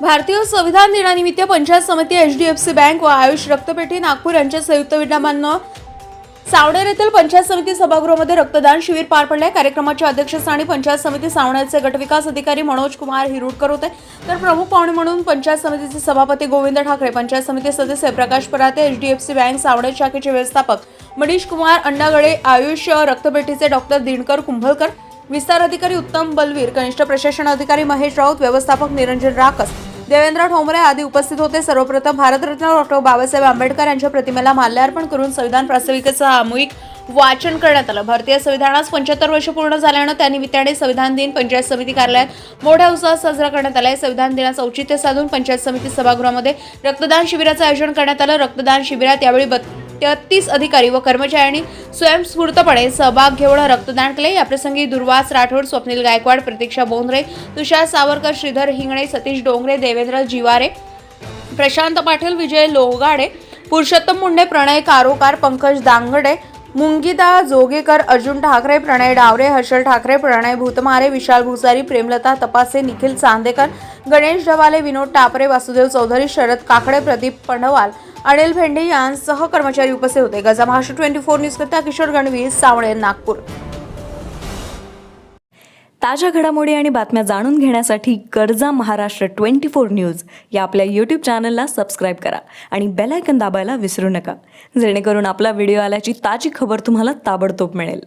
भारतीय संविधान दिनानिमित्त पंचायत समिती H D F C bank व आयुष रक्तपेढी नागपूर यांच्या संयुक्त विद्यमानं सावणेर येथील पंचायत समिती सभागृहामध्ये रक्तदान शिबिर पार पडले कार्यक्रमाच्या अध्यक्षस्थानी पंचायत समिती सावणेरचे गटविकास अधिकारी मनोज कुमार हिरुडकर होते. तर प्रमुख पाहुणे म्हणून पंचायत समितीचे सभापती गोविंद ठाकरे पंचायत समिती सदस्य Prakash Parate H D F C bank Savner शाखेचे व्यवस्थापक मनीष कुमार अंडागळे आयुष रक्तपेठीचे डॉक्टर दिनकर कुंभलकर विस्तार अधिकारी उत्तम बलवीर कनिष्ठ प्रशासन अधिकारी महेश राऊत व्यवस्थापक निरंजन राकस देवेंद्र ठोंबरे आदी उपस्थित होते. सर्वप्रथम भारतरत्न डॉक्टर बाबासाहेब आंबेडकर यांच्या प्रतिमेला माल्यार्पण करून संविधान प्रास्ताविकेचं सामूहिक वाचन करण्यात आलं. भारतीय संविधानास पंच्याहत्तर वर्ष पूर्ण झाल्यानं त्यानिमित्ताने संविधान दिन पंचायत समिती कार्यालयात मोठ्या उत्साहात साजरा करण्यात आला आहे संविधान दिनाचं औचित्य साधून पंचायत समिती सभागृहामध्ये रक्तदान शिबिराचं आयोजन करण्यात आलं. रक्तदान शिबिरात यावेळी तेहतीस अधिकारी व कर्मचाऱ्यांनी स्वयंस्फूर्तपणे सहभाग घेऊन रक्तदान केले. याप्रसंगी दुर्वास राठोड स्वप्नील गायकवाड प्रतीक्षा बोंद्रे तुषार सावरकर श्रीधर हिंगणे सतीश डोंगरे देवेंद्र जिवारे प्रशांत पाटील विजय लोगाडे पुरुषोत्तम मुंडे प्रणय कारोकार पंकज दांगडे मुंगीदा जोगेकर अर्जुन ठाकरे प्रणय डावरे हर्षल ठाकरे प्रणय भूतमारे विशाल भुसारी प्रेमलता तपासे निखिल चांदेकर गणेश ढवाले विनोद टापरे वासुदेव चौधरी शरद काकडे प्रदीप पंडवाल अनिल भेंडे यांसह कर्मचारी उपस्थित होते. गजा महाराष्ट्र ट्वेंटी फोर न्यूजकरिता किशोर गणवी सावळे नागपूर. ताज्या घडामोडी आणि बातम्या जाणून घेण्यासाठी गरजा महाराष्ट्र ट्वेंटी फोर न्यूज या आपल्या यूट्यूब चॅनलला सबस्क्राईब करा आणि बेलायकन दाबायला विसरू नका. जेणेकरून आपला व्हिडिओ आल्याची ताजी खबर तुम्हाला ताबडतोब मिळेल.